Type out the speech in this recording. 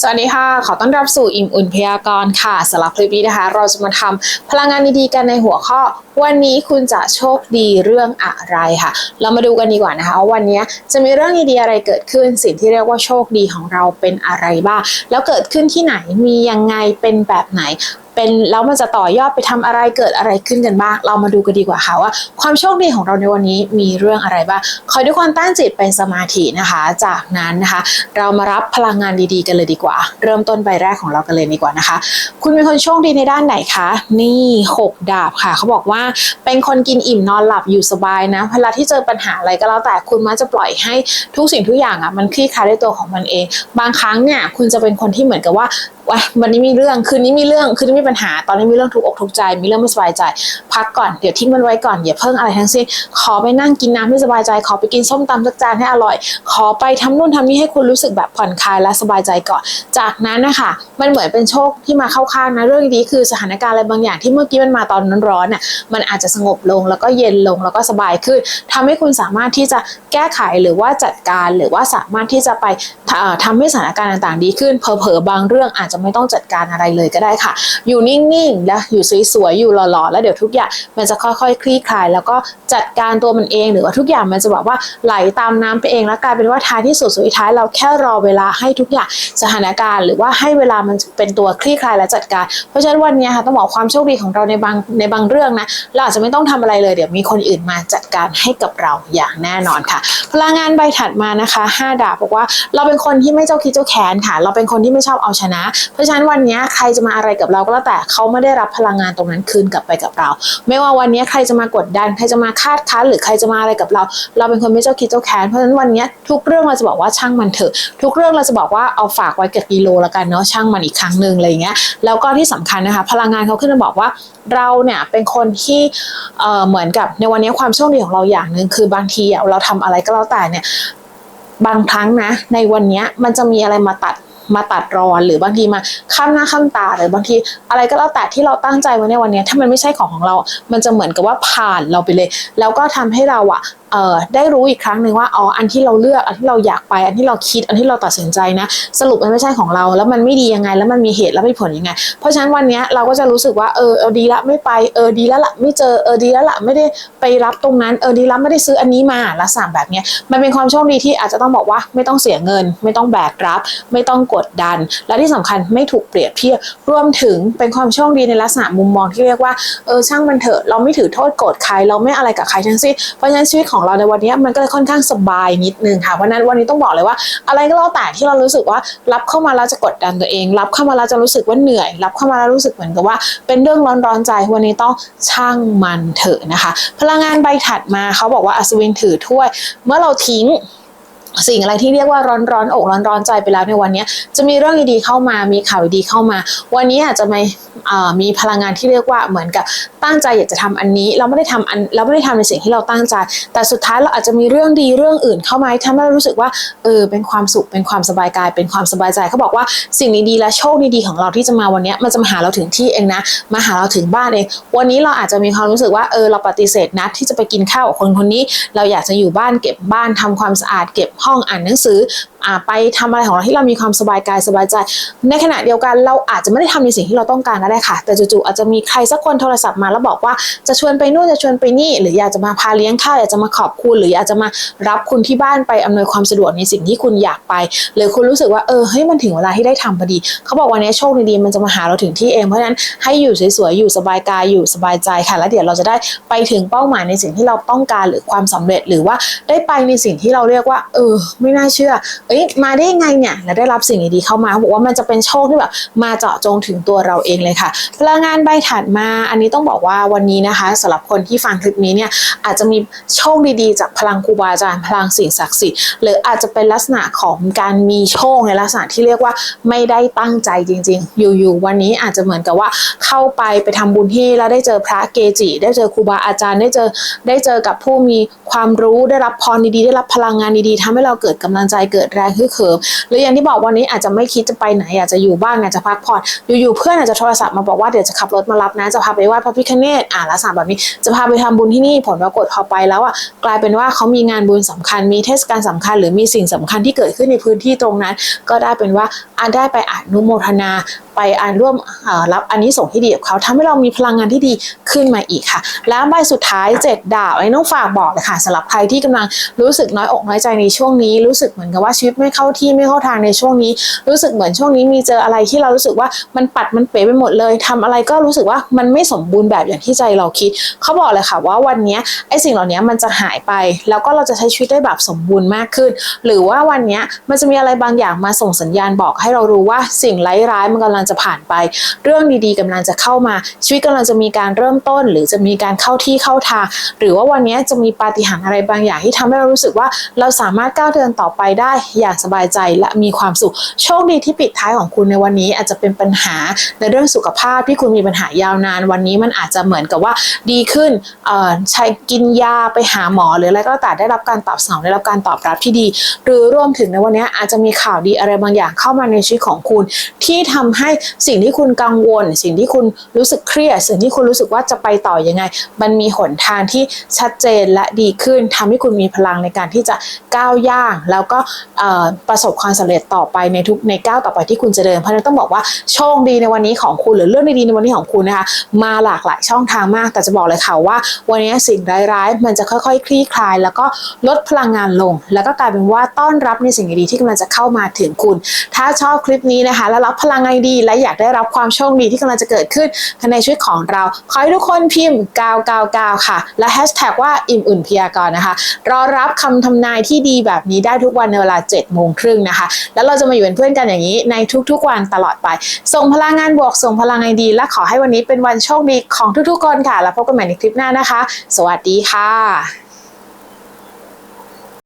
สวัสดีค่ะ ขอต้อนรับสู่อิ่มอุ่นพยากรณ์ค่ะสำหรับคลิปนี้นะคะ เราจะมาทำพลังงานดีๆกันในหัวข้อ วันนี้คุณจะโชคดีเรื่องอะไรค่ะ เรามาดูกันดีกว่านะคะว่าวันนี้จะมีเรื่องดีๆอะไรเกิดขึ้น สิ่งที่เรียกว่าโชคดีของเราเป็นอะไรบ้างแล้วเกิดขึ้นที่ไหนมียังไงเป็นแบบไหน เป็นแล้วมันจะต่อยอดไปทำอะไรเกิดอะไรขึ้นกันบ้าง เรามาดูกันดีกว่าค่ะว่า ความโชคดีของเราในวันนี้มีเรื่องอะไรบ้างคอยด้วยความตั้งจิตเป็นสมาธินะคะ จากนั้นนะคะ เรามารับพลังงานดีๆ กันเลยดีกว่า เริ่มต้นใบแรกของเรากันเลยดีกว่านะคะ คุณเป็นคนโชคดีในด้านไหนคะนี่หกดาบค่ะ เขาบอกว่าเป็นคนกินอิ่มนอนหลับอยู่สบายนะเวลาที่เจอปัญหาอะไรก็แล้วแต่คุณมักจะปล่อยให้ทุกสิ่งทุกอย่างอะมันคลี่คลายด้วยตัวของมันเอง บางครั้งเนี่ยคุณจะเป็นคนที่เหมือนกับว่า ว่าวันนี้มีเรื่องคืนนี้มีเรื่องคืนนี้มีปัญหา ตอนนี้มีเรื่องทุกอกทุกใจ มีเรื่องไม่สบายใจ พักก่อนเดี๋ยวทิ้งมันไว้ก่อนอย่าเพิ่งอะไรทั้งสิ้นขอไปนั่งกินน้ำให้สบายใจ ขอไปกินส้มตำสักจานให้อร่อย ขอไปทำนู่นทำนี่ให้คุณรู้สึกแบบผ่อนคลายและสบายใจก่อน จากนั้นนะคะมันเหมือนเป็นโชคที่มาเข้าข้างนะเรื่องดีคือสถานการณ์อะไรบางอย่างที่เมื่อกี้มันมาตอนร้อนๆน่ะมันอาจจะสงบลงแล้วก็เย็นลงแล้วก็สบายขึ้นทำให้คุณสามารถที่จะแก้ไขหรือว่าจัดการหรือว่าสามารถที่จะไปเอ่อทำให้สถานการณ์ต่างๆ ดีขึ้นเผลอๆบางเรื่องอาจจะจะไม่ต้องจัดการอะไรเลยก็ได้ค่ะ อยู่นิ่งๆแล้วอยู่สวยๆอยู่หล่อๆแล้วเดี๋ยวทุกอย่างมันจะค่อยๆ คลี่คลาย แล้วก็จัดการตัวมันเอง หรือว่าทุกอย่างมันจะแบบว่าไหลตามน้ำไปเองแล้วกลายเป็นว่าท้ายที่สุดสุดท้ายเราแค่รอเวลาให้ทุกอย่างสถานการณ์ หรือว่าให้เวลามันเป็นตัวคลี่คลายและจัดการ เพราะฉะนั้นวันนี้ค่ะต้องบอกความโชคดีของเราในบางในบางเรื่องนะเราอาจจะไม่ต้องทำอะไรเลยเดี๋ยวมีคนอื่นมาจัดการให้กับเราอย่างแน่นอนค่ะ พลังงานใบถัดมานะคะ 5 ดาบบอกว่าเราเป็นคนที่ไม่เจ้าคิดเจ้าแค้นค่ะ เราเป็นคนที่ไม่ชอบเอาชนะเพราะฉะนั้นวันนี้ใครจะมาอะไรกับเราก็แล้วแต่เขาไม่ได้รับพลังงานตรงนั้นคืนกลับไปกับเรา ไม่ว่าวันนี้ใครจะมากดดัน ใครจะมาคาดคั้นหรือใครจะมาอะไรกับเรา เราเป็นคนไม่เจ้าคิดเจ้าแค้นเพราะฉะนั้นวันนี้ทุกเรื่องเราจะบอกว่าช่างมันเถอะ ทุกเรื่องเราจะบอกว่าเอาฝากไว้กับกิโลละกันเนาะช่างมันอีกครั้งหนึ่งอะไรอย่างเงี้ยแล้วก็ที่สำคัญนะคะ พลังงานเขาขึ้นมาบอกว่าเราเนี่ยเป็นคนที่เหมือนกับในวันนี้ความโชคดีของเราอย่างหนึ่งคือบางทีเราทำอะไรก็แล้วแต่เนี่ยบางครั้งนะในวันนี้มันจะมีอะไรมาตัด มาตัดรอนหรือบางทีมาข้ามหน้าข้ามตาหรือบางที อะไรก็แล้วแต่ที่เราตั้งใจไว้ในวันนี้ถ้ามันไม่ใช่ของของเรา มันจะเหมือนกับว่าผ่านเราไปเลย แล้วก็ทำให้เราอะเอ่อได้รู้อีกครั้งหนึ่งว่าอ๋ออันที่เราเลือกอันที่เราอยากไป อันที่เราคิดอันที่เราตัดสินใจนะสรุปมันไม่ใช่ของเรา แล้วมันไม่ดียังไง แล้วมันมีเหตุและมีผลยังไง เพราะฉะนั้นวันนี้เราก็จะรู้สึกว่าเออเออดีละไม่ไปเออดีแล้วละไม่เจอเออดีแล้วละไม่ได้ไปรับตรงนั้นเออดีแล้วไม่ได้ซื้ออันนี้มาลักษณะแบบเนี้ยมันเป็นความโชคดีที่อาจจะต้องบอกว่าไม่ต้องเสียเงิน ไม่ต้องแบกรับ ไม่ต้องกดดัน และที่สำคัญไม่ถูกเปรียบเทียบรวมถึงเป็นความโชคดีในลักษณะมุมมองที่เรียกว่าเออช่างมันเถอะเราไม่ถือโทษโกรธใครเราไม่อะไรกับใครทั้งสิ้นเพราะฉะนั้นชีวิตของเราในวันนี้มันก็เลยค่อนข้างสบายนิดนึงค่ะเพราะนั้นวันนี้ต้องบอกเลยว่า อะไรก็แล้วแต่ที่เรารู้สึกว่ารับเข้ามาแล้วจะกดดันตัวเอง รับเข้ามาแล้วจะรู้สึกว่าเหนื่อย รับเข้ามาแล้วรู้สึกเหมือนกับว่า เป็นเรื่องร้อนๆใจวันนี้ต้องช่างมันเถอะนะคะ พลังงานใบถัดมาเขาบอกว่าอัศวินถือถ้วย เมื่อเราทิ้ง สิ่งอะไรที่เรียกว่าร้อนร้อนอกร้อนร้อนใจไปแล้วในวันนี้จะมีเรื่องดีๆเข้ามามีข่าวดีๆเข้ามา วันนี้อาจจะไม่มีพลังงานที่เรียกว่าเหมือนกับตั้งใจอยากจะทำอันนี้ เราไม่ได้ทำอันเราไม่ได้ทำในสิ่งที่เราตั้งใจ แต่สุดท้ายเราอาจจะมีเรื่องดีเรื่องอื่นเข้ามาทำให้เรารู้สึกว่าเออเป็นความสุขเป็นความสบายกาย เป็นความสบายใจเขาบอกว่าสิ่งดีๆและโชคดีๆของเราที่จะมาวันนี้มันจะมาหาเราถึงที่เองนะมาหาเราถึงบ้านเองวันนี้เราอาจจะมีความรู้สึกว่าเออเราปฏิเสธนัดที่จะไปกินข้าวกับคนคนนี้ เราอยากจะอยู่บ้านเก็บบ้านทำความสะอาดเก็บหองอ่านหนังสือ ไปทำอะไรของเราที่เรามีความสบายกายสบายใจ ในขณะเดียวกันเราอาจจะไม่ได้ทำในสิ่งที่เราต้องการก็ได้ค่ะ แต่จู่ๆอาจจะมีใครสักคนโทรศัพท์มาแล้วบอกว่าจะชวนไปนู่นจะชวนไปนี่ หรืออยากจะมาพาเลี้ยงข้าวอยากจะมาขอบคุณ หรืออยากจะมารับคุณที่บ้านไปอำนวยความสะดวกในสิ่งที่คุณอยากไป หรือคุณรู้สึกว่าเออเฮ้ยมันถึงเวลาที่ได้ทำพอดี เขาบอกวันนี้โชคดีๆมันจะมาหาเราถึงที่เองเพราะฉะนั้นให้อยู่สวยๆอยู่สบายกายอยู่สบายใจค่ะ แล้วเดี๋ยวเราจะได้ไปถึงเป้าหมายในสิ่งที่เราต้องการหรือความสำเร็จหรือว่าได้ไปในสิ่งที่เราเรียกว่า เออ ไม่น่าเชื่อเอ้ยมาได้ยังไงเนี่ยและได้รับสิ่งดีๆเข้ามาบอกว่ามันจะเป็นโชคที่แบบมาเจาะจงถึงตัวเราเองเลยค่ะ พลังงานใบถัดมาอันนี้ต้องบอกว่าวันนี้นะคะสำหรับคนที่ฟังคลิปนี้เนี่ยอาจจะมีโชคดีๆ จากพลังครูบาอาจารย์พลังสิ่งศักดิ์สิทธิ์หรืออาจจะเป็นลักษณะของการมีโชคในลักษณะที่เรียกว่าไม่ได้ตั้งใจจริง ๆ อยู่ๆวันนี้อาจจะเหมือนกับว่าเข้าไปไปทำบุญที่แล้วได้เจอพระเกจิ ได้เจอครูบาอาจารย์ได้เจอได้เจอกับผู้มีความรู้ได้รับพรดีๆ ได้รับพลังงานดีๆทำให้เราเกิดกำลังใจเกิดแรงฮึกเหิมหรืออย่างที่บอกวันนี้อาจจะไม่คิดจะไปไหนอาจจะอยู่บ้านอาจจะพักผ่อนอยู่ๆเพื่อนอาจจะโทรศัพท์มาบอกว่าเดี๋ยวจะขับรถมารับนะจะพาไปไหว้พระพิฆเนศอ่าลักษณะแบบนี้จะพาไปทำบุญที่นี่ผลปรากฏพอไปแล้วอะกลายเป็นว่าเขามีงานบุญสำคัญมีเทศกาลสำคัญ หรือมีสิ่งสำคัญที่เกิดขึ้นในพื้นที่ตรงนั้น ก็ได้เป็นว่าอาได้ไปอนุโมทนา ไปอ่านร่วมรับอันนี้ส่งที่ดีกับเขาทำให้เรามีพลังงานที่ดีขึ้นมาอีกค่ะ แล้วใบสุดท้ายเจ็ดดาบไอ้น้องฝากบอกเลยค่ะสำหรับใครที่กำลังรู้สึกน้อยอกน้อยใจในช่วงนี้ รู้สึกเหมือนกับว่าชีวิตไม่เข้าที่ไม่เข้าทางในช่วงนี้ รู้สึกเหมือนช่วงนี้มีเจออะไรที่เรารู้สึกว่ามันปัดมันเป๋ไปหมดเลยทำอะไรก็รู้สึกว่ามันไม่สมบูรณ์แบบอย่างที่ใจเราคิด เขาบอกเลยค่ะว่าวันนี้ไอ้สิ่งเหล่านี้มันจะหายไป แล้วก็เราจะใช้ชีวิตได้แบบสมบูรณ์มากขึ้น หรือว่าวันนี้มันจะมีอะไรบางอย่างมาส่งสัญญาณบอกให้เรารู้ว่าสิ่งร้ายๆมันกำลังจะผ่านไป เรื่องดีๆกำลังจะเข้ามา ชีวิตกำลังจะมีการเริ่มต้น หรือจะมีการเข้าที่เข้าทาง หรือว่าวันนี้จะมีปาฏิหาริย์อะไรบางอย่างที่ทำให้เรารู้สึกว่าเราสามารถก้าวเดินต่อไปได้อย่างสบายใจและมีความสุข โชคดีที่ปิดท้ายของคุณในวันนี้อาจจะเป็นปัญหาในเรื่องสุขภาพที่คุณมีปัญหายาวนาน วันนี้มันอาจจะเหมือนกับว่าดีขึ้นใช้กินยาไปหาหมอหรืออะไรก็ตามได้รับการตอบสนองได้รับการตอบรับที่ดี หรือรวมถึงในวันนี้อาจจะมีข่าวดีอะไรบางอย่างเข้ามาในชีวิตของคุณ ที่ทำให้สิ่งที่คุณกังวล สิ่งที่คุณรู้สึกเครียด สิ่งที่คุณรู้สึกว่าจะไปต่อยังไง มันมีหนทางที่ชัดเจนและดีขึ้นทำให้คุณมีพลังในการที่จะก้าวย่าง แล้วก็ประสบความสำเร็จต่อไปในทุกในก้าวต่อไปที่คุณจะเดิน เพราะฉะนั้นต้องบอกว่าโชคดีในวันนี้ของคุณหรือเรื่องดีๆในวันนี้ของคุณนะคะ มาหลากหลายช่องทางมาก แต่จะบอกเลยค่ะว่า วันนี้สิ่งร้ายๆ มันจะค่อยๆ คลี่คลาย แล้วก็ลดพลังงานลง แล้วก็กลายเป็นว่าต้อนรับในสิ่งดีๆที่กำลังจะเข้ามาถึงคุณ ถ้าชอบคลิปนี้นะคะ แล้วรับพลังงานดีและอยากได้รับความโชคดีที่กำลังจะเกิดขึ้นในชีวิตของเรา ขอให้ทุกคนพิมพ์ 999 ค่ะ และแฮชแท็กว่าอิ่มอุ่นพยากรณ์นะคะ รอรับคำทำนายที่ดีแบบนี้ได้ทุกวันในเวลา7โมงครึ่งนะคะ แล้วเราจะมาอยู่เป็นเพื่อนกันอย่างนี้ในทุกๆวันตลอดไป ส่งพลังงานบวก ส่งพลังงานดี และขอให้วันนี้เป็นวันโชคดีของทุกๆคนค่ะ แล้วพบกันใหม่ในคลิปหน้านะคะ สวัสดีค่ะ